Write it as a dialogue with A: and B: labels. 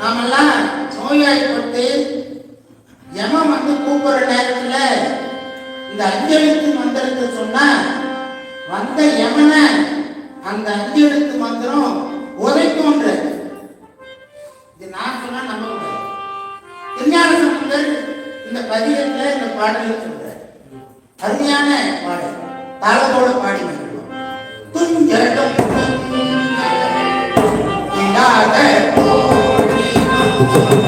A: நாமெல்லாம் நோயாளிப்பட்டு யமம் வந்து கூப்பிடுற நேரத்தில் இந்த அஞ்செழுத்து மந்திரத்தை சொன்னா வந்த யமனை அந்த அஞ்செழுத்து மந்திரம் உதைக்கும்ன்ற. இது நான் சொன்னா நம்ப கூடாது திருஞான சம்பந்தர் இந்த பதிகத்துல இந்த பாடலை சொல்ற அருமையான பாடல். தாளத்தோட பாடி Thank you.